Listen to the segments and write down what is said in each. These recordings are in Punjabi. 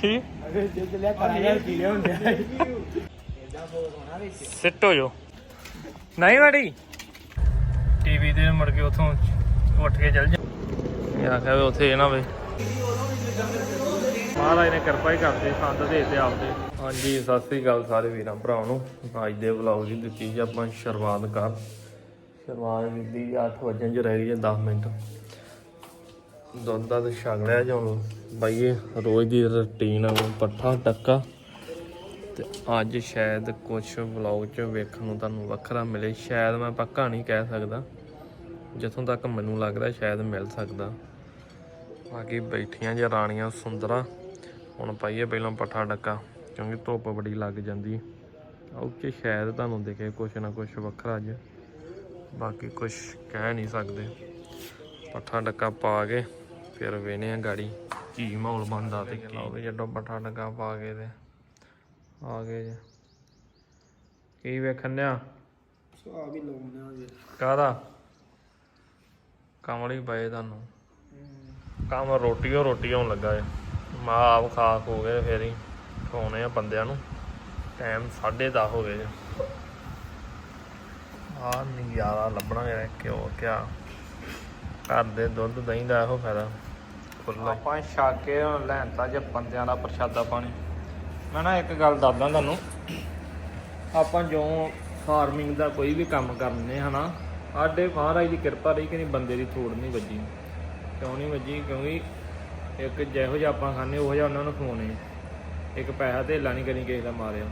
ਕੀ? ਸਿੱਟ ਹੋ ਜੋ ਨਹੀਂ ਵੜੀ ਟੀਵੀ ਤੇ ਮੁੜ ਕੇ ਉਥੋਂ ਉੱਠ ਕੇ ਚੱਲ ਜਾ। ਆਖਿਆ ਵੀ ਉੱਥੇ ਨਾ ਵੇ ਮਹਾਰਾਜ ਨੇ ਕਿਰਪਾ ਹੀ ਕਰਦੇ ਸੰਦ ਦੇ ਤੇ ਆਪਦੇ। ਹਾਂਜੀ ਸਤਿ ਸ੍ਰੀ ਅਕਾਲ ਸਾਰੇ ਵੀਰਾਂ ਭਰਾਵਾਂ ਨੂੰ। ਅੱਜ ਦੇ ਵਲੌਗ ਦੀ ਦਿੱਤੀ ਜੀ ਆਪਾਂ ਸ਼ੁਰੂਆਤ ਕਰ। ਸ਼ੁਰੂਆਤ ਕੀਤੀ 8 ਵਜੇ ਚ ਰਹਿ ਗਈ 10 ਮਿੰਟ। ਦੁੱਧ ਦਾ ਤੇ ਛਕ ਲਿਆ ਜੀ ਹੁਣ। ਬਾਈਏ, ਰੋਜ਼ ਦੀ ਰੁਟੀਨ ਨੂੰ ਪੱਠਾ ਟੱਕਾ। ਤੇ ਅੱਜ ਸ਼ਾਇਦ ਕੁਝ ਵਲੌਗ 'ਚ ਵੇਖਣ ਨੂੰ ਤੁਹਾਨੂੰ ਵੱਖਰਾ ਮਿਲੇ। ਸ਼ਾਇਦ ਮੈਂ ਪੱਕਾ ਨਹੀਂ ਕਹਿ ਸਕਦਾ। ਜਿੱਥੋਂ ਤੱਕ ਮੈਨੂੰ ਲੱਗਦਾ ਸ਼ਾਇਦ ਮਿਲ ਸਕਦਾ। ਬਾਕੀ ਬੈਠੀਆਂ ਜਾਂ ਰਾਣੀਆਂ ਸੁੰਦਰਾ। ਹੁਣ ਪਾਈਏ ਪਹਿਲਾਂ ਪੱਠਾ ਡੱਕਾ ਕਿਉਂਕਿ ਧੁੱਪ ਬੜੀ ਲੱਗ ਜਾਂਦੀ। ਉਹ ਕਿ ਸ਼ਾਇਦ ਤੁਹਾਨੂੰ ਦਿਖੇ ਕੁਛ ਨਾ ਕੁਛ ਵੱਖਰਾ ਅੱਜ ਬਾਕੀ ਕੁਛ ਕਹਿ ਨਹੀਂ ਸਕਦੇ। ਪੱਠਾ ਡੱਕਾ ਪਾ ਕੇ ਫਿਰ ਵੇਨੇ ਆ ਗਾੜੀ। ਕੀ ਮਾਹੌਲ ਬਣਦਾ ਤੇ ਕੀ? ਵੀ ਜਦੋਂ ਪੱਠਾ ਡੱਕਾ ਪਾ ਕੇ ਤੇ ਆ ਗਏ ਜੀ। ਕੀ ਵੇਖਣ ਡਿਆ? ਸੋ ਆ ਵੀ ਲਾਉਣਾ ਜੀ। ਕਾਹਦਾ? ਕਮਲੀ ਪਏ ਤੁਹਾਨੂੰ। ਕੰਮ ਰੋਟੀ ਓ ਰੋਟੀ ਹੋਣ ਲੱਗਾ ਏ ਮਾ ਆਪ ਖਾ ਖੋ ਗਏ ਫੇਰ ਹੀ। ਖਵਾਉਣੇ ਆ ਬੰਦਿਆਂ ਨੂੰ। ਟਾਈਮ 10:30 ਹੋ ਗਏ ਜੀ। ਆ ਨਜ਼ਾਰਾ ਲੱਭਣਾ ਯਾਰ ਕਿਉਂ ਕਿਆ। ਘਰ ਦੇ ਦੁੱਧ ਦਹੀਂ ਦਾ ਇਹੋ ਫਾਇਦਾ। ਖੁੱਲਾ ਆਪਾਂ ਛੱਕ ਕੇ ਲੈਣਤਾ ਜੇ ਬੰਦਿਆਂ ਦਾ ਪ੍ਰਸ਼ਾਦਾ ਪਾਣੀ। ਮੈਂ ਨਾ ਇੱਕ ਗੱਲ ਦੱਸਦਾ ਤੁਹਾਨੂੰ। ਆਪਾਂ ਜੋ ਫਾਰਮਿੰਗ ਦਾ ਕੋਈ ਵੀ ਕੰਮ ਕਰਨੇ ਹਨਾ ਸਾਡੇ ਮਹਾਰਾਜ ਦੀ ਕਿਰਪਾ ਰਹੀ ਕਿ ਨਹੀਂ ਬੰਦੇ ਦੀ ਥੋੜ ਨਹੀਂ ਵੱਜੀ। ਕਿਉਂ ਨਹੀਂ ਵੱਜੀ? ਕਿਉਂਕਿ ਇੱਕ ਜਿਹੋ ਜਿਹਾ ਆਪਾਂ ਖਾਂਦੇ ਉਹ ਜਿਹਾ ਉਹਨਾਂ ਨੂੰ ਖਵਾਉਣੇ ਇੱਕ ਪੈਸਾ ਧੇਲਾ ਨਹੀਂ ਕਰੀ ਕਿਸੇ ਦਾ ਮਾਰਿਆ।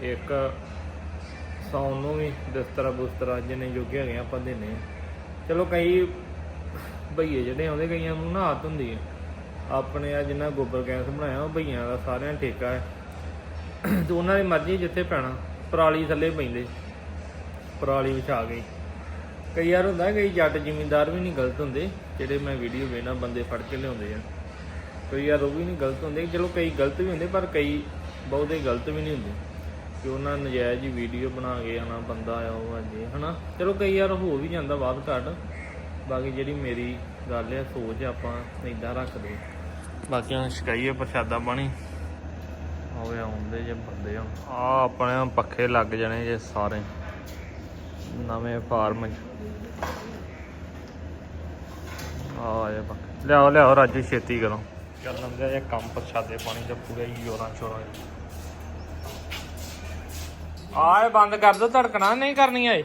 ਇੱਕ ਸੌਣ ਨੂੰ ਵੀ ਬਿਸਤਰਾ ਬੁਸਤਰਾ ਜਿੰਨੇ ਜੋਗੇ ਹੈਗੇ ਆਪਾਂ ਦਿੰਨੇ ਆ ਚਲੋ ਕਈ ਭਈਏ ਜਿਹੜੇ ਆਉਂਦੇ, ਕਈਆਂ ਨੂੰ ਨਾ ਆਦਤ ਹੁੰਦੀ ਹੈ ਆਪਣੇ ਆ ਜਿੰਨਾ ਗੋਬਰ ਗੈਸ ਬਣਾਇਆ, ਉਹ ਭਈਆਂ ਦਾ ਸਾਰਿਆਂ ਦਾ ਠੇਕਾ ਹੈ। ਤੇ ਉਹਨਾਂ ਦੀ ਮਰਜ਼ੀ ਜਿੱਥੇ ਪੈਣਾ, ਪਰਾਲੀ ਥੱਲੇ ਪੈਂਦੇ। ਪਰਾਲੀ ਵਿਛਾ ਗਈ ਕਈ ਯਾਰ ਹੁੰਦਾ, ਕਈ ਜੱਟ ਜ਼ਿਮੀਂਦਾਰ ਵੀ ਨਹੀਂ ਗਲਤ ਹੁੰਦੇ, ਜਿਹੜੇ ਮੈਂ ਵੀਡੀਓ ਵੇਖਣਾ ਬੰਦੇ ਫੜ ਕੇ ਲਿਆਉਂਦੇ ਆ। ਕਈ ਯਾਰ ਉਹ ਵੀ ਨਹੀਂ ਗਲਤ ਹੁੰਦੇ। ਚਲੋ, ਕਈ ਗਲਤ ਵੀ ਹੁੰਦੇ, ਪਰ ਕਈ ਬਹੁਤੇ ਗਲਤ ਵੀ ਨਹੀਂ ਹੁੰਦੇ। ਕਿ ਉਹਨਾਂ ਨਜਾਇਜ਼ ਹੀ ਵੀਡੀਓ ਬਣਾ ਕੇ ਆਣਾ ਬੰਦਾ ਆ ਉਹ ਅਜੇ, ਹਨਾ? ਚਲੋ, ਕਈ ਯਾਰ ਹੋ ਵੀ ਜਾਂਦਾ ਬਾਅਦ ਘੱਟ। ਬਾਕੀ ਜਿਹੜੀ ਮੇਰੀ ਗੱਲ ਹੈ ਸੋਚ ਆਪਾਂ ਇਦਾਂ ਰੱਖਦੇ ਬਾਕੀ ਹੁਣ ਸ਼ਿਕਾਈਏ ਪ੍ਰਸ਼ਾਦਾ ਪਾਣੀ। ਹੋਵੇ ਆਉਂਦੇ ਜੇ ਬੰਦੇ ਆ ਆਪਣੇ ਪੱਖੇ ਲੱਗ ਜਾਣੇ ਜੇ ਸਾਰੇ। ਨਵੇਂ ਫਾਰਮ ਚ। ਆ ਇਹ ਪੱਖੇ। ਲਿਆਓ ਲਿਆਓ ਰਾਜੂ ਛੇਤੀ ਕਰੋ। ਚੱਲ ਲੰਦੇ ਜੇ ਕੰਮ ਪ੍ਰਸ਼ਾਦੇ ਪਾਣੀ ਚ ਪੂਰੇ ਹੀ ਜੋਰਾਂ ਸ਼ੋਰਾਂ ਚ। ਆ ਇਹ ਬੰਦ ਕਰ ਦੋ ਧੜਕਣਾ ਨਹੀਂ ਕਰਨੀ ਏ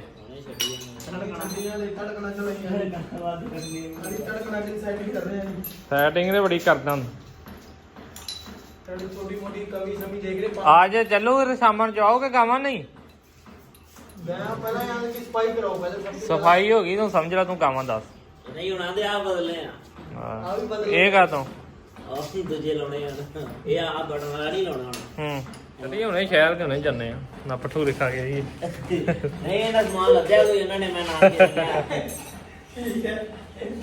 ਸੈਟਿੰਗ ਕਰ ਰਹੇ ਆ ਜੀ। ਸੈਟਿੰਗ ਤੇ ਬੜੀ ਕਰਦਾ ਤੜੀ ਛੋਟੀ ਮੋਟੀ ਕਵੀ ਸਮੀ ਦੇਖ ਰਹੇ ਆ ਜੇ ਚੱਲੋ ਸ਼ਾਮਾਂ ਨੂੰ ਜਾਓਗੇ ਗਾਵਾਂ ਨਹੀਂ? ਮੈਂ ਪਹਿਲਾਂ ਯਾਰ ਕਿ ਸਫ਼ਾਈ ਕਰਾਓ ਪਹਿਲਾਂ ਸਫ਼ਾਈ ਹੋ ਗਈ ਤੂੰ ਸਮਝ ਲੈ ਤੂੰ ਗਾਵਾਂ ਦੱਸ। ਨਹੀਂ ਉਹਨਾਂ ਦੇ ਆ ਬਦਲੇ ਆ। ਆ ਵੀ ਬਦਲ ਇਹ ਕਾ ਤੂੰ ਅਸੀਂ ਦੂਜੇ ਲਾਉਣੇ ਆ। ਇਹ ਆ ਬਟਨ ਵਾਲਾ ਨਹੀਂ ਲਾਉਣਾ ਹੁਣ। ਹੂੰ। ਚੱਲੀ ਹੁਣੇ ਸ਼ਹਿਰ ਦੇ ਹੁਣੇ ਜੰਨੇ ਆ। ਨਾ ਭਟੂਰੇ ਖਾ ਕੇ ਜੀ ਨਹੀਂ ਇਹਦਾ ਸਮਾਨ ਲੱਦਿਆ ਕੋਈ? ਉਹਨਾਂ ਨੇ ਮੈਂ ਨਾਲ ਦੇ ਦਿੱਤਾ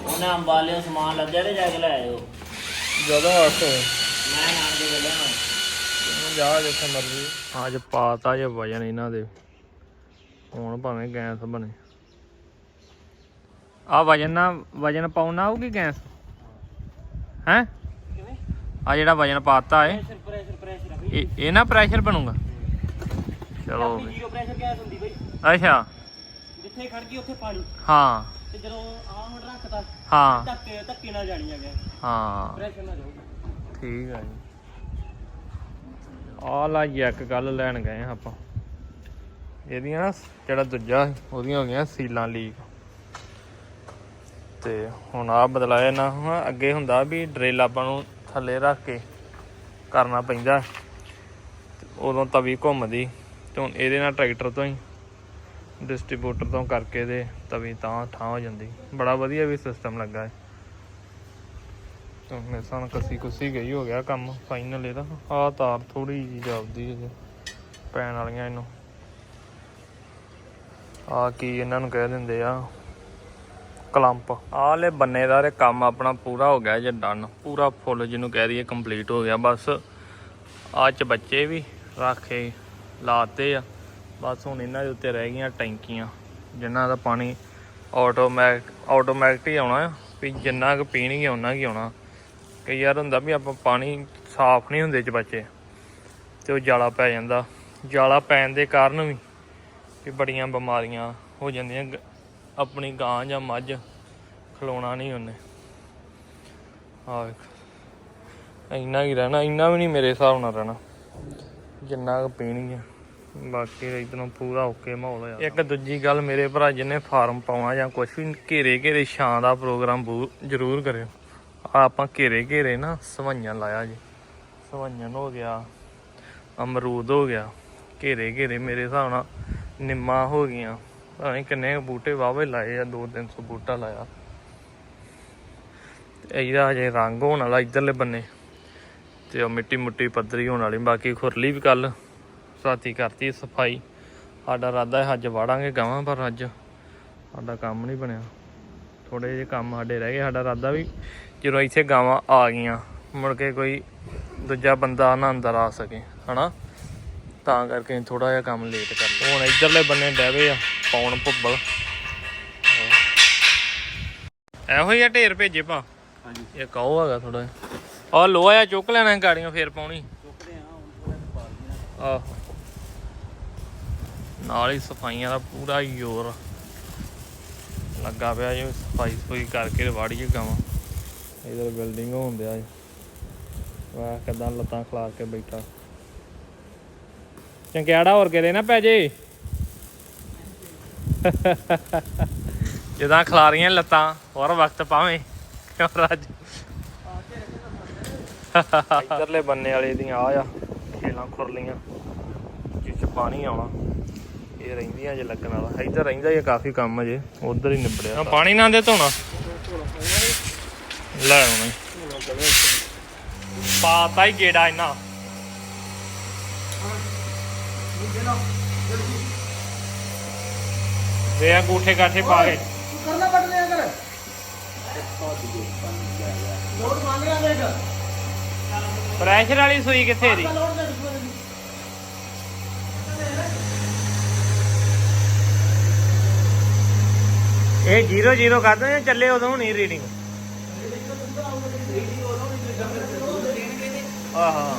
ਉਹਨਾਂ ਅੰਬਾਲਿਓ ਸਮਾਨ ਲੱਦਿਆ ਤੇ ਜਾ ਕੇ ਲੈ ਆਇਓ। ਜਦੋਂ ਆਸੋ ਮੈਂ ਨਾਲ ਦੇ ਲਿਆ ਜਾ ਜਿੱਥੇ ਮਰਜ਼ੀ। ਅੱਜ ਪਾਤਾ ਜੇ ਵਜਨ ਇਹਨਾਂ ਦੇ। ਹੁਣ ਭਾਵੇਂ ਗੈਸ ਬਣੇ। ਆ ਵਜਨ ਨਾ ਵਜਨ ਪਾਉਣਾ ਆਊਗੀ ਗੈਸ? ਹੈ? ਆ ਜਿਹੜਾ ਵਜਨ ਪਾਤਾ ਏ। ਪ੍ਰੈਸ਼ਰ ਇਹ ਇਹ ਨਾ ਪ੍ਰੈਸ਼ਰ ਬਣੂਗਾ। ਚਲੋ। ਵੀ। ਜ਼ੀਰੋ ਪ੍ਰੈਸ਼ਰ ਗੈਸ ਹੁੰਦੀ ਬਈ। ਅੱਛਾ। ਜਿੱਥੇ ਖੜ ਗਈ ਉੱਥੇ ਪਾਣੀ। ਹਾਂ। ਤੇ ਜਦੋਂ ਆ ਹੁਣ ਰੱਖਤਾ ਹਾਂ। ਧੱਕੇ ਧੱਕੇ ਨਾਲ ਜਾਣੀ ਆ ਗੈਸ ਹਾਂ। ਪ੍ਰੈਸ਼ਰ ਨਾਲ ਜਾਊਗੀ। ਠੀਕ ਹੈ ਜੀ। ਆ ਲਾ ਇੱਕ ਗੱਲ ਲੈਣ ਗਏ ਹਾਂ ਆਪਾਂ। ਇਹਦੀਆਂ ਨਾ ਜਿਹੜਾ ਦੂਜਾ ਸੀ, ਉਹਦੀਆਂ ਹੋ ਗਈਆਂ ਸੀਲਾਂ ਲੀਕ ਤੇ ਹੁਣ ਆ ਬਦਲਾਇਆ ਨਾ ਹੁਣ ਅੱਗੇ ਹੁੰਦਾ ਵੀ ਡਰਿਲ ਆਪਾਂ ਨੂੰ ਥੱਲੇ ਰੱਖ ਕੇ ਕਰਨਾ ਪੈਂਦਾ। ਉਦੋਂ ਤਵੀ ਘੁੰਮਦੀ ਤੇ ਹੁਣ ਇਹਦੇ ਨਾਲ ਟਰੈਕਟਰ ਤੋਂ ਹੀ ਡਿਸਟ੍ਰੀਬਿਊਟਰ ਤੋਂ ਕਰਕੇ ਦੇ ਤਵੀ ਤਾਂ ਠਾਂ ਹੋ ਜਾਂਦੀ। ਬੜਾ ਵਧੀਆ ਵੀ ਸਿਸਟਮ ਲੱਗਾ ਹੈ ਤਾਂ ਮੇਰੇ ਸਾਨ ਕਸੀ ਕੁਸੀ ਗਈ, ਹੋ ਗਿਆ ਕੰਮ ਫਾਈਨਲ ਇਹਦਾ। ਆਹ ਤਾਰ ਥੋੜੀ ਜਿਹੀ ਜਾਪਦੀ ਹੈ ਪੈਣ ਵਾਲੀਆਂ ਇਹਨੂੰ। ਆ ਕੀ ਇਹਨਾਂ ਨੂੰ ਕਹਿ ਦਿੰਦੇ ਆ, ਕਲੰਪ। ਆਹ ਲੈ ਬੰਨੇ ਦਾ ਤੇ ਕੰਮ ਆਪਣਾ ਪੂਰਾ ਹੋ ਗਿਆ ਜੇ ਡਨ ਪੂਰਾ ਫੁੱਲ ਜਿਹਨੂੰ ਕਹਿ ਦਈਏ ਕੰਪਲੀਟ ਹੋ ਗਿਆ ਬਸ। ਆ ਚ ਬੱਚੇ ਵੀ। ਰੱਖੇ ਲਾਤੇ ਆ। ਬਸ ਹੁਣ ਇਹਨਾਂ ਦੇ ਉੱਤੇ ਰਹਿ ਗਈਆਂ ਟੈਂਕੀਆਂ, ਜਿਨ੍ਹਾਂ ਦਾ ਪਾਣੀ ਆਟੋਮੈਟ ਆਟੋਮੈਟਿਕ ਹੀ ਆਉਣਾ ਆ। ਵੀ ਜਿੰਨਾ ਕੁ ਪੀਣਗੇ ਉਹਨਾਂ ਕੀ ਆਉਣਾ। ਕਈ ਯਾਰ ਹੁੰਦਾ ਵੀ ਆਪਾਂ ਪਾਣੀ ਸਾਫ਼ ਨਹੀਂ ਹੁੰਦੇ ਚ ਬੱਚੇ, ਤੇ ਉਹ ਜਾਲਾ ਪੈ ਜਾਂਦਾ। ਜਾਲਾ ਪੈਣ ਦੇ ਕਾਰਨ ਵੀ ਵੀ ਬੜੀਆਂ ਬਿਮਾਰੀਆਂ ਹੋ ਜਾਂਦੀਆਂ। ਆਪਣੀ ਗਾਂ ਜਾਂ ਮੱਝ ਖਲੋਣਾ ਨਹੀਂ ਉਹਨੇ। ਆ ਇੰਨਾ ਹੀ ਰਹਿਣਾ, ਇੰਨਾ ਵੀ ਨਹੀਂ ਮੇਰੇ ਹਿਸਾਬ ਨਾਲ ਰਹਿਣਾ। ਜਿੰਨਾ ਕੁ ਪੀਣੀ ਆ। ਬਾਕੀ ਇਧਰੋਂ ਪੂਰਾ ਓਕੇ ਮਾਹੌਲ ਹੋਇਆ ਇੱਕ ਦੂਜੀ ਗੱਲ ਮੇਰੇ ਭਰਾ ਜਿਹਨੇ ਫਾਰਮ ਪਾਉਣਾ ਜਾਂ ਕੁਝ ਵੀ ਘੇਰੇ ਘੇਰੇ ਛਾਂ ਦਾ ਪ੍ਰੋਗਰਾਮ ਜ਼ਰੂਰ ਕਰਿਓ। ਆ ਆਪਾਂ ਘੇਰੇ ਘੇਰੇ ਨਾ ਸਵਈਆਂ ਲਾਇਆ ਜੀ। ਸਵਈਆਂ ਹੋ ਗਿਆ ਅਮਰੂਦ ਹੋ ਗਿਆ ਘੇਰੇ ਘੇਰੇ ਮੇਰੇ ਹਿਸਾਬ ਨਾਲ ਨਿੰਮਾ ਹੋ ਗਈਆਂ। ਪਤਾ ਨਹੀਂ ਕਿੰਨੇ ਕੁ ਬੂਟੇ ਵਾਵੇ ਲਾਏ ਆ 2-300 ਬੂਟਾ ਲਾਇਆ। ਇਹਦਾ ਅਜੇ ਰੰਗ ਹੋਣ ਵਾਲਾ ਇਧਰਲੇ ਬੰਨੇ। ਤੇ ਉਹ ਮਿੱਟੀ ਮੁੱਟੀ ਪੱਧਰੀ ਹੋਣ ਵਾਲੀ। ਬਾਕੀ ਖੁਰਲੀ ਵੀ ਕੱਲ ਰਾਤੀ ਕਰਤੀ ਸਫ਼ਾਈ। ਸਾਡਾ ਇਰਾਦਾ ਹੈ ਅੱਜ ਵਾੜਾਂਗੇ ਗਾਵਾਂ ਪਰ ਅੱਜ ਸਾਡਾ ਕੰਮ ਨਹੀਂ ਬਣਿਆ। ਥੋੜੇ ਜਿਹੇ ਕੰਮ ਸਾਡੇ ਰਹਿ ਗਏ। ਸਾਡਾ ਇਰਾਦਾ ਵੀ ਜਦੋਂ ਇੱਥੇ ਗਾਵਾਂ ਆ ਗਈਆਂ ਮੁੜ ਕੇ ਕੋਈ ਦੂਜਾ ਬੰਦਾ ਨਾ ਅੰਦਰ ਆ ਸਕੇ ਹਨਾ? ਤਾਂ ਕਰਕੇ ਥੋੜਾ ਜਿਹਾ ਕੰਮ ਲੇਟ ਕਰ ਹੁਣ ਇਧਰਲੇ ਬੰਨੇ ਡੈਵੇ ਆ ਪੌਣ ਭੁੱਬਲ। ਇਹੋ ਹੀ ਆ ਢੇਰ ਭੇਜੇ ਪਾ ਹਾਂਜੀ। ਇਹ ਕਹੋ ਹੈਗਾ ਥੋੜਾ ਆ ਲੋਹਾ ਜਿਹਾ ਚੁੱਕ ਲੈਣਾ ਗਾੜੀਆਂ ਫੇਰ ਪਾਉਣੀ। ਚੁੱਕਦੇ ਆ ਹੁਣ ਥੋੜਾ ਪਾ ਦਿੰਦੇ ਆਹੋ। ਨਾਲ ਹੀ ਸਫਾਈਆਂ ਦਾ ਪੂਰਾ ਜ਼ੋਰ। ਲੱਗਾ ਪਿਆ ਜੀ ਸਫ਼ਾਈ ਸਫ਼ਾਈ ਕਰਕੇ ਵਾੜੀਏ ਗਾਵਾਂ। ਇਧਰ ਬਿਲਡਿੰਗ ਹੋਣ ਦਿਆ ਜੀ ਵਾਹ ਕਿਦਾਂ ਲੱਤਾਂ ਖਿਲਾਰ ਕੇ ਬੈਠਾ। ਚੰਗਿਆੜਾ ਹੋਰ ਕਿਤੇ ਨਾ ਪੈ ਜੇ। ਜਦਾਂ ਖਿਲਾਰੀਆਂ ਲੱਤਾਂ ਹੋਰ ਵਕਤ ਪਾਵੇਂ। ਕਿਉਂ ਰਾਜ ਇਧਰਲੇ ਬੰਨੇ ਵਾਲੇ ਦੀਆਂ ਆ ਆ ਖੇਲਾਂ ਖੁਰਲੀਆਂ ਜਿਸ ਚ ਪਾਣੀ ਆਉਣਾ ਇਹ ਰਹਿੰਦੀਆਂ ਜੇ ਲੱਗਣ ਵਾਲਾ। ਇੱਧਰ ਰਹਿੰਦਾ ਹੀ ਕਾਫੀ ਕੰਮ ਅਜੇ ਉਧਰ ਹੀ ਨਿਬੜਿਆ ਪਾਣੀ ਨਾ ਦੇ ਧੋਣਾ। ਲੈ ਆਉਣਾ ਪਾਤਾ ਹੀ ਗੇੜਾ ਇਹਨਾਂ ਵੇ ਅੰਗੂਠੇ ਕਾਠੇ ਪਾ ਕੇ। ਕਰਨਾ ਕੱਟ ਲਿਆ ਕਰ। ਲੋਡ ਮੰਨ ਰਿਹਾ ਦੇਖ। ਪ੍ਰੈਸ਼ਰ ਵਾਲੀ ਸੂਈ ਕਿੱਥੇ ਦੀ ਇਹ 0 0 ਕਰਦੇ ਜਾਂ ਚੱਲੇ ਉਦੋਂ ਨਹੀਂ ਰੀਡਿੰਗ ਆਹਾ।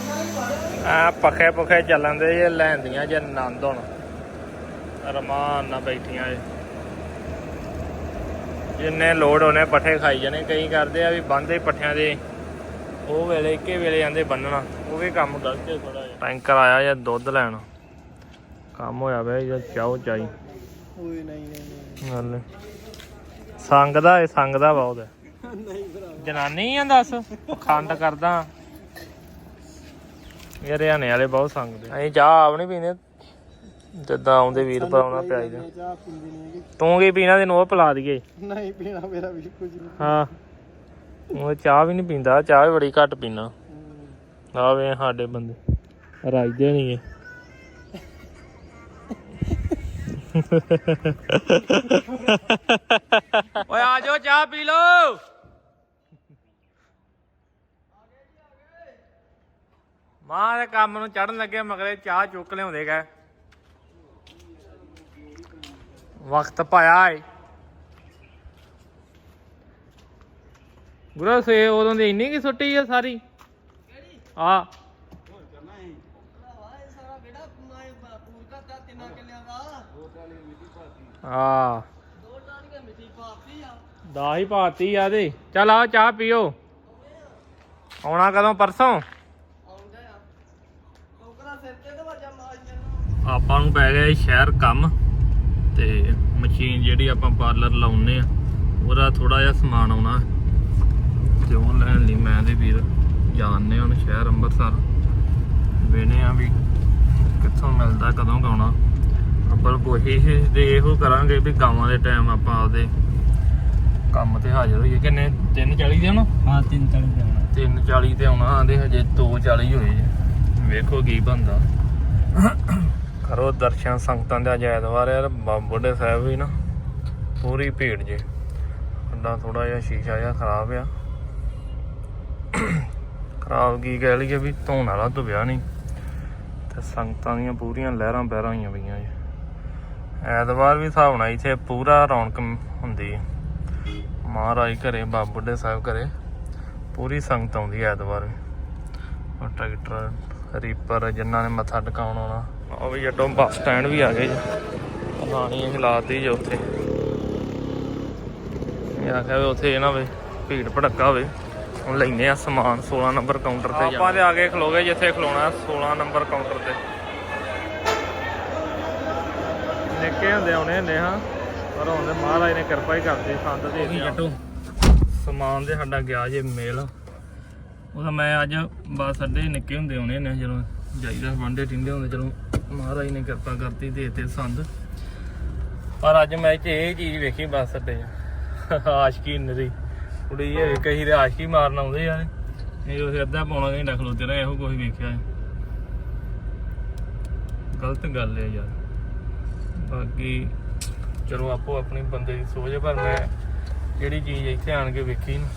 ਆ ਪੱਖੇ ਪੱਖੇ ਚੱਲਣ ਦੇ ਜੇ, ਲੈਂਦੀਆਂ ਜੇ ਆਨੰਦ ਹੁਣ। ਰਮਾਨ ਨਾਲ ਬੈਠੀਆਂ ਜੇ। ਜਿੰਨੇ ਲੋੜ ਹੋਣੇ ਪੱਠੇ ਖਾਈ ਜਾਣੇ। ਕਈ ਕਰਦੇ ਆ ਵੀ ਬੰਦੇ ਪੱਠਿਆਂ ਦੇ। ਉਹ ਵੇਲੇ ਇੱਕੇ ਵੇਲੇ ਜਾਂਦੇ ਬੰਨਣਾ। ਉਹ ਵੀ ਕੰਮ ਗਲਤ ਹੈ ਥੋੜਾ ਜਿਹਾ। ਟੈਂਕਰ ਆਇਆ ਜਾਂ ਦੁੱਧ ਲੈਣ। ਕੰਮ ਹੋਇਆ ਵੇ ਜਾਂ ਚਾਹੋ ਚਾਈ ਓਏ ਨਹੀਂ ਨਹੀਂ ਗੱਲ ਸੰਗਦਾ ਏ ਸੰਗਦਾ ਬਹੁਤ ਹੈ। ਨਹੀਂ ਭਰਾ। ਜਨਾਨੀ ਆ ਦੱਸ ਖੰਡ ਕਰਦਾ। ਇਹ ਹਰਿਆਣੇ ਵਾਲੇ ਬਹੁਤ ਸੰਗਦੇ ਅਸੀਂ ਚਾਹ ਆਪ ਨਹੀਂ ਪੀਂਦੇ। ਜਿੱਦਾਂ ਆਉਂਦੇ ਵੀਰ ਪਰਾਉਣਾ ਪਿਆਈ ਦਾ। ਚਾਹ ਪੀਂਦੀ ਨਹੀਂ ਹੈਗੀ। ਤੂੰ ਕੀ ਪੀਣਾ ਤੈਨੂੰ ਉਹ ਪਿਲਾ ਦਈਏ। ਨਹੀਂ ਪੀਣਾ ਮੇਰਾ ਵੀ ਕੁਝ ਨਹੀਂ ਹਾਂ। ਉਹ ਚਾਹ ਵੀ ਨਹੀਂ ਪੀਂਦਾ, ਚਾਹ ਵੀ ਬੜੀ ਘੱਟ ਪੀਣਾ ਹਮ। ਆ ਵੇ ਸਾਡੇ ਬੰਦੇ, ਰਾਜਦੇ ਨਹੀਂ ਓਏ ਆ ਜਾਓ, ਚਾਹ ਪੀ ਲਓ। ਮਾਂ ਦੇ ਕੰਮ ਨੂੰ ਚੜਨ ਲੱਗੇ, ਮਗਰੇ ਚਾਹ ਚੁੱਕ ਲਿਆਉਂਦੇ ਗਏ। ਵਕਤ ਪਾਇਆ ਏ। ਗੁਰੂ ਸੇ ਉਦੋਂ ਦੀ ਇੰਨੀ ਕੀ ਸੁੱਟੀ ਆ ਸਾਰੀ। ਆ। ਆ। ਦਾ ਹੀ ਪਾਤੀ ਆ। ਦੇ ਚੱਲ ਆ ਚਾਹ ਪੀਓ। ਆਉਣਾ ਕਦੋਂ ਪਰਸੋਂ? ਆਪਾਂ ਨੂੰ ਪੈ ਗਿਆ ਸ਼ਹਿਰ ਕੰਮ ਤੇ ਮਸ਼ੀਨ ਜਿਹੜੀ ਆਪਾਂ ਪਾਰਲਰ ਲਾਉਨੇ ਆ ਉਹਦਾ ਥੋੜਾ ਜਿਹਾ ਸਮਾਨ ਆਉਣਾ। ਤੇ ਉਹ ਲੈਣ ਲਈ ਮੈਂ ਤੇ ਵੀਰ ਜਾਣਨੇ ਹੁਣ ਸ਼ਹਿਰ ਅੰਮ੍ਰਿਤਸਰ। ਵੇਨੇ ਆ ਵੀ ਕਿੱਥੋਂ ਮਿਲਦਾ ਕਦੋਂ ਗਾਉਣਾ। ਅੱਬਲ ਕੋਸ਼ਿਸ਼ ਦੇ ਇਹੋ ਕਰਾਂਗੇ ਵੀ ਗਾਵਾਂ ਦੇ ਟਾਈਮ ਆਪਾਂ ਆਪਦੇ ਕੰਮ ਤੇ ਹਾਜ਼ਰ ਹੋਈਏ। ਕਿੰਨੇ? 3:40 ਦੇ ਹੁਣ? ਹਾਂ ਤਿੰਨ ਚੜ ਜਾਣਾ 3:40 ਤੇ ਆਉਣਾ ਆਂਦੇ ਹਜੇ 2:40 ਹੋਏ ਵੇਖੋ ਕੀ ਬੰਦਾ ਕਰੋ ਦਰਸ਼ਨ ਸੰਗਤਾਂ ਦੇ ਅੱਜ ਐਤਵਾਰ ਯਾਰ ਬਾਬੋਡੇ ਸਾਹਿਬ ਵੀ ਨਾ ਪੂਰੀ ਭੀੜ ਜੇ। ਸਾਡਾ ਥੋੜਾ ਜਿਹਾ ਸ਼ੀਸ਼ਾ ਜਿਹਾ ਖਰਾਬ ਆ। ਖਰਾਬ ਕੀ ਕਹਿ ਲਈਏ ਵੀ ਧੋਣ ਵਾਲਾ ਧੁਬਿਆ ਨਹੀਂ। ਤੇ ਸੰਗਤਾਂ ਦੀਆਂ ਪੂਰੀਆਂ ਲਹਿਰਾਂ ਬਹਿਰਾਂ ਹੋਈਆਂ ਪਈਆਂ ਜੀ। ਐਤਵਾਰ ਵੀ ਹਿਸਾਬ ਨਾਲ ਇੱਥੇ ਪੂਰਾ ਰੌਣਕ ਹੁੰਦੀ ਹੈ। ਮਹਾਰਾਜ ਘਰੇ ਬਾਬੋਡੇ ਸਾਹਿਬ ਘਰੇ ਪੂਰੀ ਸੰਗਤ ਆਉਂਦੀ ਐਤਵਾਰ ਵੀ। ਉਹ ਟਰੈਕਟਰ, ਰੀਪਰ ਜਿਨ੍ਹਾਂ ਨੇ ਮੱਥਾ ਟਿਕਾਉਣ ਆਉਣਾ। ਉਹ ਵੀ ਜੱਟੋਂ ਬੱਸ ਸਟੈਂਡ ਵੀ ਆ ਗਏ ਜੀ। ਪਾਣੀ ਹਿਲਾਤੀ ਹੀ ਜੋ ਉੱਥੇ। ਇਹ ਆਖਿਆ ਵੀ ਉੱਥੇ ਇਹ ਨਾ ਵੇ ਭੀੜ ਭੜੱਕਾ ਹੋਵੇ। ਹੁਣ ਲੈਨੇ ਆ ਸਮਾਨ 16 ਨੰਬਰ ਕਾਊਂਟਰ ਤੇ ਆਪਾਂ ਤੇ ਆ ਕੇ ਖਲੋਗੇ ਜਿੱਥੇ ਖਲੋਣਾ 16 ਨੰਬਰ ਕਾਊਂਟਰ ਤੇ। ਨਿੱਕੇ ਹੁੰਦੇ ਆਉਣੇ ਹੁੰਦੇ ਹਾਂ ਪਰ ਹੁਣ ਮਹਾਰਾਜ ਨੇ ਕਿਰਪਾ ਹੀ ਕਰਦੀ ਸੰਤ ਦੇ ਦਿੱਤੀ ਜੱਟੂ। ਸਮਾਨ ਦੇ ਸਾਡਾ ਗਿਆ ਜੇ ਮੇਲ। ਉਹਦਾ ਮੈਂ ਅੱਜ ਬਸ ਅੱਡੇ ਨਿੱਕੇ ਹੁੰਦੇ ਆਉਣੇ ਨੇ ਜਦੋਂ ਜਾਈਦਾ ਵਾਂਡੇ ਟਿੰਡੇ ਹੁੰਦੇ ਚਲੋ ਮਹਾਰਾਜ ਨੇ ਕਿਰਪਾ ਕਰਤੀ ਦੇ ਤੇ ਸੰਦ। ਪਰ ਅੱਜ ਮੈਂ ਇਹ ਚੀਜ਼ ਵੇਖੀ ਬੱਸ ਅੱਡੇ। ਆਸ਼ਕੀ ਨਰੀ ਕੁੜੀ ਇਹ ਕਹੀ ਦੇ ਆਸ਼ਕੀ ਮਾਰਨ ਆਉਂਦੇ ਆ। ਇਹ ਉਹ ਅੱਧਾ ਪੌਣਾ ਘੰਟਾ ਖਲੋਤੇ ਰਹੇ ਇਹੋ ਕੋਈ ਵੇਖਿਆ ਗਲਤ ਗੱਲ ਹੈ ਯਾਰ। ਬਾਕੀ ਚਲੋ ਆਪੋ ਆਪਣੀ ਬੰਦੇ ਦੀ ਸੋਚ ਹੈ, ਪਰ ਮੈਂ ਜਿਹੜੀ ਚੀਜ਼ ਇੱਥੇ ਆਣ ਕੇ ਵੇਖੀ ਨਾ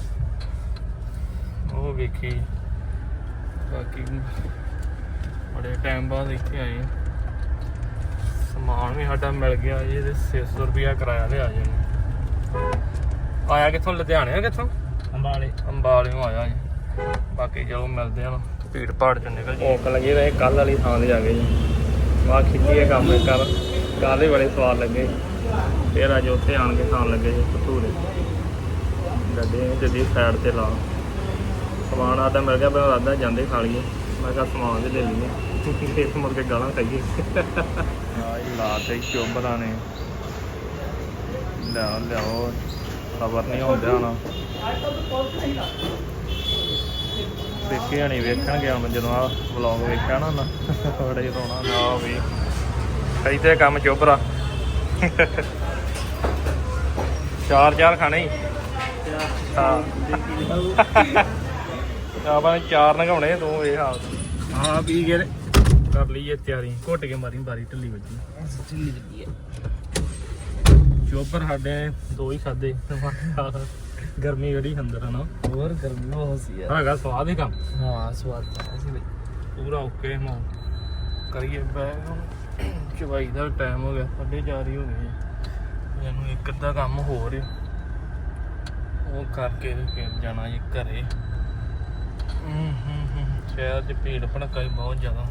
ਉਹ ਵੇਖੀ। ਬਾਕੀ ਬੜੇ ਟਾਈਮ ਬਾਅਦ ਇੱਥੇ ਆਏ ਸਮਾਨ ਵੀ ਸਾਡਾ ਮਿਲ ਗਿਆ ਜੀ, ਇਹਦੇ 600 ਰੁਪਿਆ ਕਿਰਾਇਆ ਲਿਆ ਜੀ। ਆਇਆ ਕਿੱਥੋਂ? ਲੁਧਿਆਣੇ ਕਿੱਥੋਂ? ਅੰਬਾਲੇ। ਅੰਬਾਲਿਓਂ ਆਇਆ ਜੀ ਬਾਕੀ ਚਲੋ ਮਿਲਦੇ ਹਾਂ ਭੀੜ ਭਾੜ ਚ ਨਿਕਲ ਜੀ ਭੁੱਖ ਲੱਗੀ ਰਹੇ ਕੱਲ ਵਾਲੀ ਥਾਂ ਤੇ ਆ ਗਏ ਜੀ। ਵਾਹ ਖਿੱਚੀਏ ਕੰਮ ਕਰ ਕਾਲੇ ਬੜੇ ਸਵਾਦ ਲੱਗੇ। ਫਿਰ ਅੱਜ ਉੱਥੇ ਆਣ ਕੇ ਖਾਣ ਲੱਗੇ ਜੀ ਭਟੂਰੇ। ਗੱਡੀ ਜੱਦੀ ਸਾਈਡ ਤੇ ਲਾ। ਸਮਾਨ ਆਦਾ ਮਿਲ ਗਿਆ ਮੈਂ ਆਦਾ ਜਾਂਦੇ ਖਾ ਲਈਏ। ਮੈਂ ਕਿਹਾ ਸਮਾਨ ਦੇ ਲੈ ਲਈਏ। ਇਸ ਮੁੜ ਕੇ ਗਾਲਾਂ ਖਾਈਏ। ਆ ਇਹ ਲਾ ਤੇ ਚੋਬਰਾਂ ਨੇ। ਲਿਆ ਲਿਆਓ। ਖਬਰ ਨਹੀਂ ਹੁੰਦਿਆ ਹੋਣਾ। ਦੇਖੇ ਹਣੀ ਵੇਖਣਗੇ ਹੁਣ ਜਦੋਂ ਆ ਵਲੌਗ ਵੇਖਿਆ ਨਾ ਨਾ। ਬੜੇ ਰੋਣਾ ਨਾ ਵੀ। ਕਈ ਤੇ ਕੰਮ ਚੋਬਰਾ ਚਾਰ ਚਾਰ ਖਾਣੇ ਹੀ। ਹਾਂ। ਆਪਾਂ ਨੇ ਚਾਰ ਨਗਾਉਣੇ ਤੂੰ ਇਹ ਹਾਲ। ਹਾਂ ਪੀ ਕੇ ਕਰ ਲਈਏ ਤਿਆਰੀ। ਘੁੱਟ ਕੇ ਮਾਰੀ ਬਾਰੀ ਢਿੱਲੀ ਵੱਜੀ। ਢਿੱਲੀ ਲੱਗੀ ਹੈ ਚੋਬਰ ਸਾਡੇ ਦੋ ਹੀ ਖਾਦੇ। ਗਰਮੀ ਜਿਹੜੀ ਅੰਦਰ ਆ ਨਾ। ਹੋਰ ਗਰਮੀ ਬਹੁਤ ਸੀ ਯਾਰ। ਹੈਗਾ ਸਵਾਦ ਹੀ ਕੰਮ। ਹਾਂ ਸਵਾਦ ਤਾਂ ਸੀ ਬਈ। ਪੂਰਾ ਓਕੇ ਮਾ ਕਰੀਏ ਬੈਗ ਚਵਾਈ ਦਾ ਟਾਈਮ ਹੋ ਗਿਆ 4:30 ਹੀ ਹੋ ਗਏ। ਇਹਨੂੰ ਇੱਕ ਅੱਧਾ ਕੰਮ ਹੋ। ਰਿਹਾ ਉਹ ਕਰਕੇ ਫਿਰ ਜਾਣਾ ਜੀ ਘਰੇ। ਹੂੰ ਹੂੰ ਹੂੰ। ਸ਼ਹਿਰ 'ਚ ਭੀੜ ਭੜਕਾ ਹੀ ਬਹੁਤ ਜ਼ਿਆਦਾ।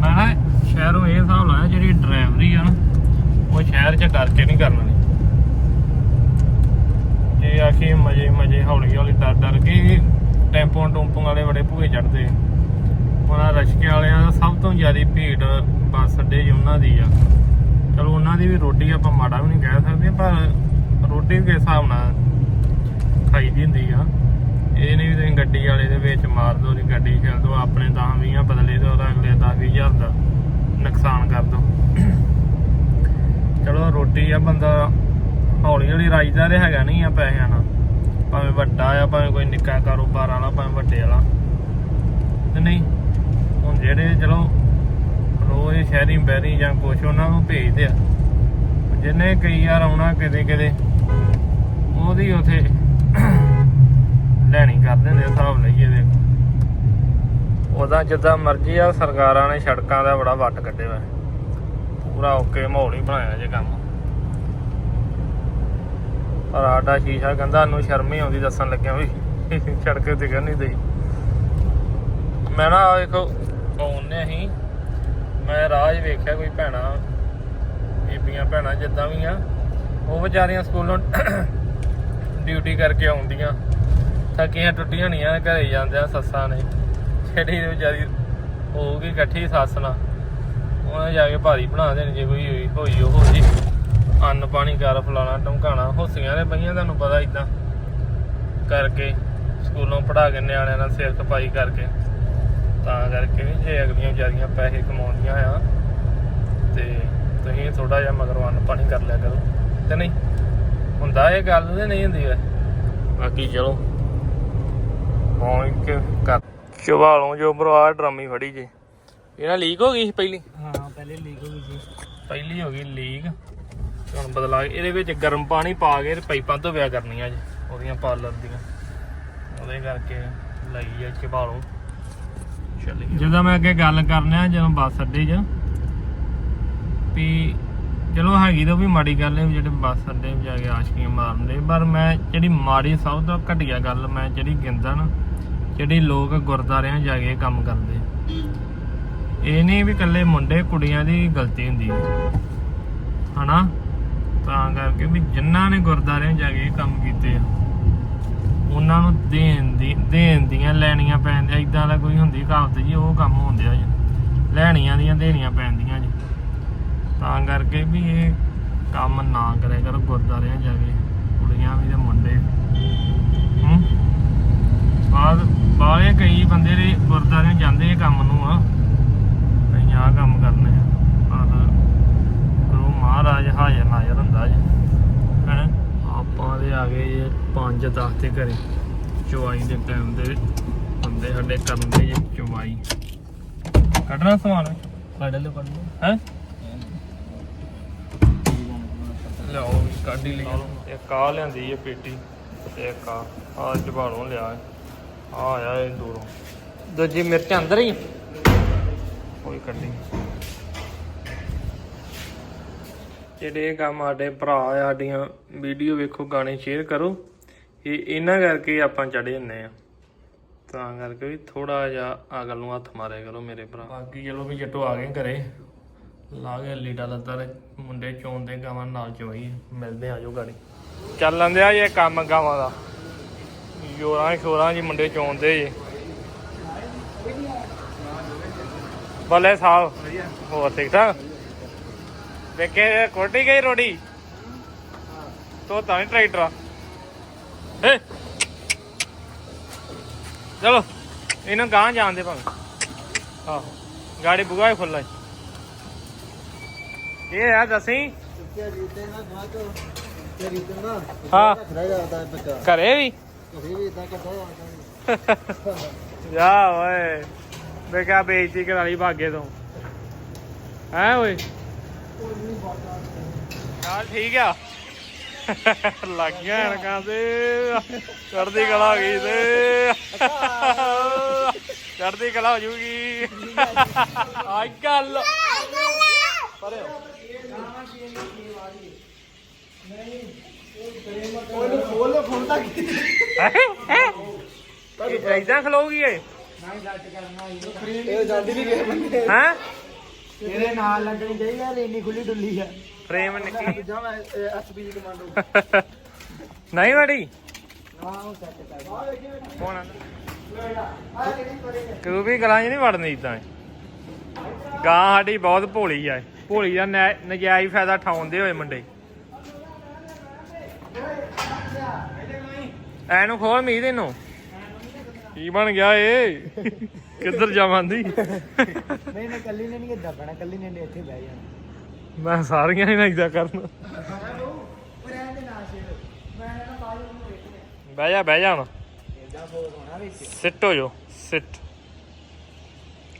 ਮੈਂ ਨਾ ਸ਼ਹਿਰੋਂ ਇਹ ਹਿਸਾਬ ਲਾਇਆ ਜਿਹੜੀ ਡਰਾਈਵਰੀ ਆ ਨਾ ਉਹ ਸ਼ਹਿਰ 'ਚ ਕਰਕੇ ਨਹੀਂ ਕਰਨਾ। ਨਹੀਂ ਜੇ ਆਖੀ ਮਜੇ ਮਜੇ, ਹੌਲੀ ਹੌਲੀ ਡਰ ਡਰ ਕੇ ਟੈਂਪੋ ਟੂੰਪੋ ਵਾਲੇ ਬੜੇ ਭੂਏ ਚੜਦੇ। ਉਹਨਾਂ ਰਸ਼ਕੇ ਵਾਲਿਆਂ ਦਾ ਸਭ ਤੋਂ ਜ਼ਿਆਦਾ ਭੀੜ ਬੱਸ ਅੱਡੇ 'ਚ ਉਹਨਾਂ ਦੀ ਆ। ਚਲੋ ਉਹਨਾਂ ਦੀ ਵੀ ਰੋਟੀ ਆਪਾਂ ਮਾੜਾ ਵੀ ਨਹੀਂ ਕਹਿ ਸਕਦੇ, ਪਰ ਰੋਟੀ ਦੇ ਹਿਸਾਬ ਨਾਲ ਖਾਈ ਦੀ ਹੁੰਦੀ ਆ। ਇਹ ਨਹੀਂ ਵੀ ਤੁਸੀਂ ਗੱਡੀ ਵਾਲੇ ਦੇ ਵਿੱਚ ਮਾਰ ਦੋ ਦੀ ਗੱਡੀ ਚੱਲ ਦੋ ਆਪਣੇ 10 20 ਬਦਲੇ ਤੇ ਉਹਦਾ ਅਗਲੇ 10 20000 ਦਾ ਨੁਕਸਾਨ ਕਰ ਦੋ ਚਲੋ ਰੋਟੀ ਆ, ਬੰਦਾ ਹੌਲੀ ਹੌਲੀ ਰਾਜਦਾ ਰਿਹਾ ਹੈਗਾ ਨਹੀਂ ਆ ਪੈਸਿਆਂ ਨਾਲ। ਭਾਵੇਂ ਵੱਡਾ ਆ, ਭਾਵੇਂ ਕੋਈ ਨਿੱਕਾ ਕਾਰੋਬਾਰ ਵਾਲਾ, ਭਾਵੇਂ ਵੱਡੇ ਵਾਲਾ। ਤੇ ਨਹੀਂ, ਹੁਣ ਜਿਹੜੇ ਚਲੋ ਰੋਜ਼ ਸ਼ਹਿਰੀ ਬਹਿਰੀ ਜਾਂ ਕੁਛ ਉਹਨਾਂ ਨੂੰ ਭੇਜਦੇ ਆ, ਜਿੰਨੇ ਕਈ ਵਾਰ ਆਉਣਾ ਕਿਤੇ ਕਿਤੇ, ਉਹਦੀ ਉਥੇ ਲੈਣੀ ਕਰ ਦਿੰਦੇ ਹਿਸਾਬ ਲਈਏ ਦੇ ਉਹਦਾ ਜਿੱਦਾਂ ਮਰਜ਼ੀ ਆ, ਸਰਕਾਰਾਂ ਨੇ ਸੜਕਾਂ ਦਾ ਬੜਾ ਵੱਟ ਕੱਢਿਆ ਹੋਇਆ ਪੂਰਾ ਓਕੇ ਮਾਹੌਲ ਹੀ ਬਣਾਇਆ ਜੇ ਕੰਮ। ਪਰ ਆਡਾ ਸ਼ੀਸ਼ਾ ਕਹਿੰਦਾ ਨੂੰ ਸ਼ਰਮ ਹੀ ਆਉਂਦੀ ਦੱਸਣ ਲੱਗਿਆ ਵੀ। ਸੜਕ ਤੇ ਕਰ ਨਹੀਂ ਦਈ? ਮੈਂ ਨਾ ਆਹ ਵੇਖੋ ਆਉਨੇ ਮੈਂ ਰਾਜ ਵੇਖਿਆ ਕੋਈ ਭੈਣਾ, ਬੀਬੀਆਂ ਭੈਣਾਂ ਜਿੱਦਾਂ ਵੀ ਆ, ਉਹ ਵਿਚਾਰੀਆਂ ਸਕੂਲੋਂ ਡਿਊਟੀ ਕਰਕੇ ਆਉਂਦੀਆਂ। ਥੱਕੀਆਂ ਟੁੱਟੀਆਂ ਹੋਣੀਆਂ, ਘਰੇ ਜਾਂਦਿਆਂ ਸੱਸਾਂ ਨੇ। ਜਿਹੜੀ ਵਿਚਾਰੀ ਹੋਊਗੀ ਇਕੱਠੀ ਸੱਸ ਨਾਲ। ਉਹਨੇ ਜਾ ਕੇ ਭਾਰੀ ਬਣਾ ਦੇਣੀ, ਜੇ ਕੋਈ ਹੋਈ ਹੋਈ ਉਹ ਜੀ। ਅੰਨ ਪਾਣੀ ਕਰ ਫਲਾਣਾ ਟਮਕਾਣਾ ਹੋਸੀਆਂ ਨੇ ਪਈਆਂ ਤੁਹਾਨੂੰ ਪਤਾ ਇਦਾਂ ਕਰਕੇ ਸਕੂਲੋਂ ਪੜਾ ਕੇ ਨਿਆਣਿਆਂ ਨਾਲ ਸਿਰ ਖਪਾਈ ਕਰਕੇ। ਤਾਂ ਕਰਕੇ ਵੀ ਜੇ ਅਗਲੀਆਂ ਵਿਚਾਰੀਆਂ ਪੈਸੇ ਕਮਾਉਂਦੀਆਂ ਆ, ਤੇ ਤੁਸੀਂ ਥੋੜਾ ਜਿਹਾ ਮਗਰੋਂ ਅੰਨ ਪਾਣੀ ਕਰ ਲਿਆ ਕਰੋ। ਤੇ ਨਹੀਂ, ਹੁੰਦਾ ਇਹ ਗੱਲ ਤੇ ਨਹੀਂ ਹੁੰਦੀ ਵੈ ਬਾਕੀ ਚਲੋ। ਪਹੁੰਚ ਕੇ ਕਰ ਚਵਾਲੋਂ ਜੋ ਭਰਾ ਡਰਾਮੀ ਫੜੀ ਜੇ। ਇਹਨਾਂ ਲੀਕ ਹੋ ਗਈ ਸੀ ਪਹਿਲੀ? ਹਾਂ ਪਹਿਲੇ ਲੀਕ ਹੋ ਗਈ ਸੀ। ਪਹਿਲੀ ਹੋ ਗਈ ਲੀਕ ਤੇ ਹੁਣ ਬਦਲਾ ਕੇ ਇਹਦੇ ਵਿੱਚ ਗਰਮ ਪਾਣੀ ਪਾ ਕੇ ਤੇ ਪਾਈਪਾਂ ਧੋਵਿਆ ਕਰਨੀਆਂ ਜੀ ਉਹਦੀਆਂ ਪਾਰਲਰ ਦੀਆਂ। ਉਹਦੇ ਕਰਕੇ ਲਈ ਆ ਚਵਾਲੋਂ ਚੱਲ ਜਦੋਂ ਮੈਂ ਅੱਗੇ ਗੱਲ ਕਰਨਿਆ ਜਦੋਂ ਬੱਸ ਅੱਡੇ 'ਚ ਵੀ ਚਲੋ ਹੈਗੀ ਤਾਂ ਵੀ ਮਾੜੀ ਗੱਲ ਹੈ ਵੀ ਜਿਹੜੇ ਬੱਸ ਅੱਡੇ 'ਚ ਜਾ ਕੇ ਆਸ਼ਕੀਆਂ ਮਾਰਦੇ ਪਰ ਮੈਂ ਜਿਹੜੀ ਮਾੜੀ ਸਭ ਤੋਂ ਘਟੀਆ ਗੱਲ ਮੈਂ ਜਿਹੜੀ ਗਿੰਦਾ ਨਾ ਜਿਹੜੀ ਲੋਕ ਗੁਰਦਾਰਿਆਂ ਜਾ ਕੇ ਕੰਮ ਕਰਦੇ। ਇਹ ਨਹੀਂ ਵੀ ਇਕੱਲੇ ਮੁੰਡੇ, ਕੁੜੀਆਂ ਦੀ ਗਲਤੀ ਹੁੰਦੀ ਹੈ। ਹਨਾ? ਤਾਂ ਕਰਕੇ ਵੀ ਜਿਨ੍ਹਾਂ ਨੇ ਗੁਰਦਾਰਿਆਂ ਜਾ ਕੇ ਕੰਮ ਕੀਤੇ ਆ, ਉਹਨਾਂ ਨੂੰ ਦੇਣ ਦੀ, ਦੇਣ ਦੀਆਂ ਲੈਣੀਆਂ ਪੈਂਦੀਆਂ ਇਦਾਂ ਦਾ ਕੋਈ ਹੁੰਦੀ ਕਹਾਵਤ ਜੀ, ਉਹ ਕੰਮ ਹੁੰਦੇ ਆ ਜੀ। ਲੈਣੀਆਂ ਦੀਆਂ, ਦੇਣੀਆਂ ਪੈਂਦੀਆਂ ਜੀ। ਤਾਂ ਕਰਕੇ ਵੀ ਇਹ ਕੰਮ ਨਾ ਕਰਿਆ ਕਰੋ ਗੁਰਦਾਰਿਆਂ ਜਾ ਕੇ, ਕੁੜੀਆਂ ਵੀ ਤੇ ਮੁੰਡੇ। ਹੂੰ? ਬਾਅਦ, ਬਾਹਲੇ ਕਈ ਬੰਦੇ ਦੇ ਗੁਰਦਾਰਿਆਂ ਜਾਂਦੇ ਇਹ ਕੰਮ ਨੂੰ ਆ ਆ ਕੰਮ ਕਰਨੇ ਆ। ਪਰ ਗੁਰੂ ਮਹਾਰਾਜ ਹਾਜ਼ਰ ਨਾਜ਼ਰ ਹੁੰਦਾ ਜੀ। ਹੈਂ? ਆਪਾਂ ਦੇ ਆ ਗਏ ਜੀ 5 10 ਤੇ ਘਰੇ। ਚੁਆਈ ਦੇ ਟਾਈਮ ਦੇ ਬੰਦੇ ਸਾਡੇ ਕਰਨ ਦੇ ਜੀ ਚੁਆਈ। ਕੱਢਣਾ ਸਮਾਨ? ਕੱਢ ਲਓ ਕੱਢ ਲਓ। ਹੈ? ਲਿਆਓ ਵੀ ਕੱਢ ਹੀ ਲਈ ਇੱਕ ਆ ਲਿਆਂਦੀ ਇਹ ਪੇਟੀ ਤੇ ਇੱਕ ਆ ਆ ਜਵਾੜੋਂ ਲਿਆ। ਆ ਆਇਆ ਇਹ ਦੂਰੋਂ। ਦੂਜੀ ਮਿਰਚ ਅੰਦਰ ਹੀ ਕੋਈ ਕੱਢੀ ਜਿਹੜੇ ਕੰਮ ਸਾਡੇ ਭਰਾ ਸਾਡੀਆਂ ਵੀਡੀਓ ਵੇਖੋ ਗਾਣੇ ਸ਼ੇਅਰ ਕਰੋ। ਇਹ ਇਹਨਾਂ ਕਰਕੇ ਆਪਾਂ ਚੜੇ ਹੁੰਨੇ ਆ। ਤਾਂ ਕਰਕੇ ਵੀ ਥੋੜਾ ਜਿਹਾ ਅਗਲ ਨੂੰ ਹੱਥ ਮਾਰਿਆ ਕਰੋ ਮੇਰੇ ਭਰਾ। ਬਾਕੀ ਚਲੋ ਵੀ ਜੱਟੋ ਆ ਗਏ ਘਰੇ। ਲਾ ਕੇ ਲੀਡਾ ਲੱਤਾ ਤੇ ਮੁੰਡੇ ਚੋਂਦੇ ਗਾਵਾਂ ਨਾਲ ਚਵਾਈ ਮਿਲਦੇ ਆ ਜੋ ਗਾੜੀ ਚੱਲ ਲੈਂਦੇ ਆ ਇਹ ਕੰਮ ਗਾਵਾਂ ਦਾ। ਯੋਰਾਂ ਸ਼ੋਰਾਂ ਜੀ ਮੁੰਡੇ ਚੋਂਦੇ ਜੀ। ਬੱਲੇ ਸਾਹਿਬ। ਹੋਰ ਠੀਕ ਠਾਕ? ਵੇਖੇ ਕੋਟੀ ਗਈ ਰੋੜੀ ਤੋ ਤਾਂ ਟਰੈਕਟਰ ਏ ਚਲੋ ਇਹਨੂੰ ਗਾਂ ਜਾਣ ਦੇ ਭਾਵੇਂ। ਆਹੋ ਗਾੜੀ ਬੁਗਾ ਹੀ ਖੁੱਲਾ ਇਹ ਆ ਦਸੀ ਹਾਂ। ਘਰੇ ਵੀ? ਕਦੇ ਵੀ ਇਦਾਂ ਕਰਦਾ ਜਾ ਓਏ। ਬੇਕਾ ਬੇਇੱਜ਼ਤੀ ਕਰਾ ਲਈ ਭਾਗੇ ਤੋਂ। ਹੈ ਓਏ? ਚੱਲ ਠੀਕ ਆ। ਲੱਗ ਗਿਆ ਅਣਕਾਂ ਤੇ। ਚੜਦੀ ਕਲਾ ਹੋ ਗਈ ਤੇ। ਚੜਦੀ ਕਲਾ ਹੋ ਜੂਗੀ। ਆ ਗੱਲ। ਪਰੇ ਉਹਨੂੰ ਖੋਲ ਫੋਨ ਤੱਕ ਇਦਾਂ ਖਲੋਗੀ ਏ ਇਹ ਜਾਂਦੀ ਨਹੀਂ ਕਿਸੇ ਬੰਦੇ ਹੈ? ਇਹਦੇ ਨਾਲ ਲੱਗਣੀ ਚਾਹੀਦੀ ਯਾਰ ਇੰਨੀ ਖੁੱਲੀ ਡੁੱਲੀ ਆ। ਫਰੇਮ ਨਿੱਕੀ ਜਾ ਮੈਂ ਐਸਪੀ ਕਮਾਂਡੋ ਨਹੀਂ ਵੜੀ ਤੂੰ ਵੀ ਗਲਾਂ 'ਚ ਨਹੀਂ ਵੜਨੀ ਇਦਾਂ ਗਾਂ ਸਾਡੀ ਬਹੁਤ ਭੋਲੀ ਆ। ਭੋਲੀ ਦਾ ਨਜਾਇਜ਼ ਫਾਇਦਾ ਠਾਉਂਦੇ ਹੋਏ ਮੁੰਡੇ। ਐਨੂੰ ਖੋਲ ਮੀਂਹ ਦੇ ਨੂੰ ਕੀ ਬਣ ਗਿਆ ਏ? ਕਿੱਧਰ ਜਾਵਾਂਦੀ? ਨਹੀਂ ਨਹੀਂ ਕੱਲੀ ਨੇ ਨਹੀਂ ਇੱਦਾਂ ਪੈਣਾ ਕੱਲੀ ਨੇ ਇੱਥੇ ਬਹਿ ਜਾਣਾ। ਮੈਂ ਸਾਰੀਆਂ ਹੀ ਇਦਾਂ ਕਰਨਾ। ਬਹਿ ਜਾ ਬਹਿ ਜਾ ਹੁਣ। ਇਦਾਂ ਬੋਲ ਹੋਣਾ ਵਿੱਚ। ਸਿੱਟ ਹੋ ਜੋ ਸਿੱਟ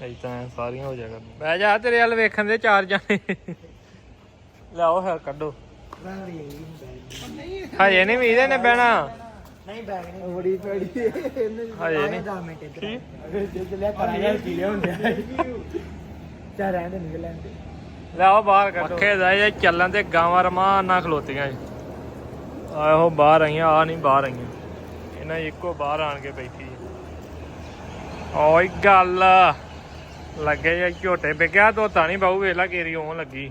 ਇਦਾਂ ਸਾਰੀਆਂ ਹੋ ਜਾ ਕਰਨ ਬਹਿ ਜਾ ਤੇਰੇ ਵੱਲ ਵੇਖਣ ਦੇ ਚਾਰ ਜਾਣੇ। ਲਿਆਓ ਫਿਰ ਕੱਢੋ। ਨਹੀਂ ਹਜੇ ਨਹੀਂ ਵੀਰੇ ਨੇ ਬਹਿਣਾ। ਨਹੀਂ ਬੈਗ ਨਹੀਂ। ਬੜੀ ਪੈੜੀ ਇਹਨੇ ਹਜੇ ਨੀ। 10 ਮਿੰਟ ਇੱਧਰ ਜਿੱਦ ਲਿਆ ਕਰਾਂਗੇ ਕੀ ਲਿਆਉਂਦੇ ਚਾ ਰਹਿੰਦੇ ਨਿਕਲ ਲੈਂਦੇ ਲਿਆਓ ਬਾਹਰ ਕੱਢੋ। ਪੱਖੇ ਦਾ ਇਹ ਚੱਲਣ ਤੇ ਗਾਵਾਂ ਰਮਾਨ ਨਾਲ ਖਲੋਤੀਆਂ ਜੀ। ਆਹੋ ਬਾਹਰ ਆਈਆਂ ਆ ਨਹੀਂ ਬਾਹਰ ਆਈਆਂ। ਇਹਨਾਂ ਇੱਕੋ ਬਾਹਰ ਆਣ ਕੇ ਬੈਠੀ ਓਏ ਗੱਲ। ਲੱਗੇ ਜਾਂ ਝੋਟੇ ਵਿਕਿਆ ਧੋਤਾ ਨਹੀਂ ਬਾਹੂ ਵੇਲਾ ਕੇਰੀ ਹੋਣ ਲੱਗੀ।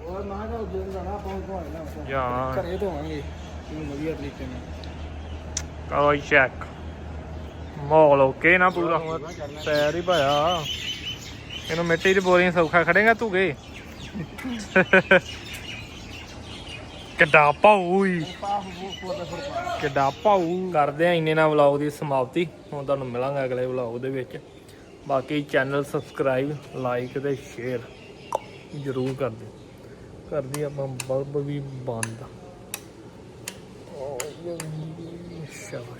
ਹੋਰ ਮਾਂ ਦਾ ਉਦੋਂ ਜਾਣਾ ਆਪਾਂ ਕੋਲ ਨਾ ਜਾਂ ਘਰੇ ਧੋਵਾਂਗੇ। ਇਹਨੂੰ ਵਧੀਆ ਤਰੀਕੇ ਨਾਲ। ਕਰੋ ਚੈੱਕ ਮਾਹੌਲ ਓਕੇ ਨਾ ਪੂਰਾ। ਪੈਰ ਹੀ ਭਾਇਆ। ਇਹਨੂੰ ਮਿੱਟੀ ਦੀ ਬੋਰੀਆਂ ਸੌਖਾ ਖੜੇਗਾ ਤੂੰ ਗਏ ਕਿੱਡਾ ਪਾਉਈ ਕਿੱਡਾ ਪਾਉ ਕਰਦੇ ਆ ਇੰਨੇ ਨਾਲ ਵਲੌਗ ਦੀ ਸਮਾਪਤੀ। ਹੁਣ ਤੁਹਾਨੂੰ ਮਿਲਾਂਗੇ ਅਗਲੇ ਵਲੌਗ ਦੇ ਵਿੱਚ। ਬਾਕੀ ਚੈਨਲ ਸਬਸਕ੍ਰਾਈਬ ਲਾਈਕ ਤੇ ਸ਼ੇਅਰ ਜ਼ਰੂਰ ਕਰ ਦਿਓ। ਕਰਦੀ ਆਪਾਂ ਬਲਬ ਵੀ ਬੰਦ। discovered.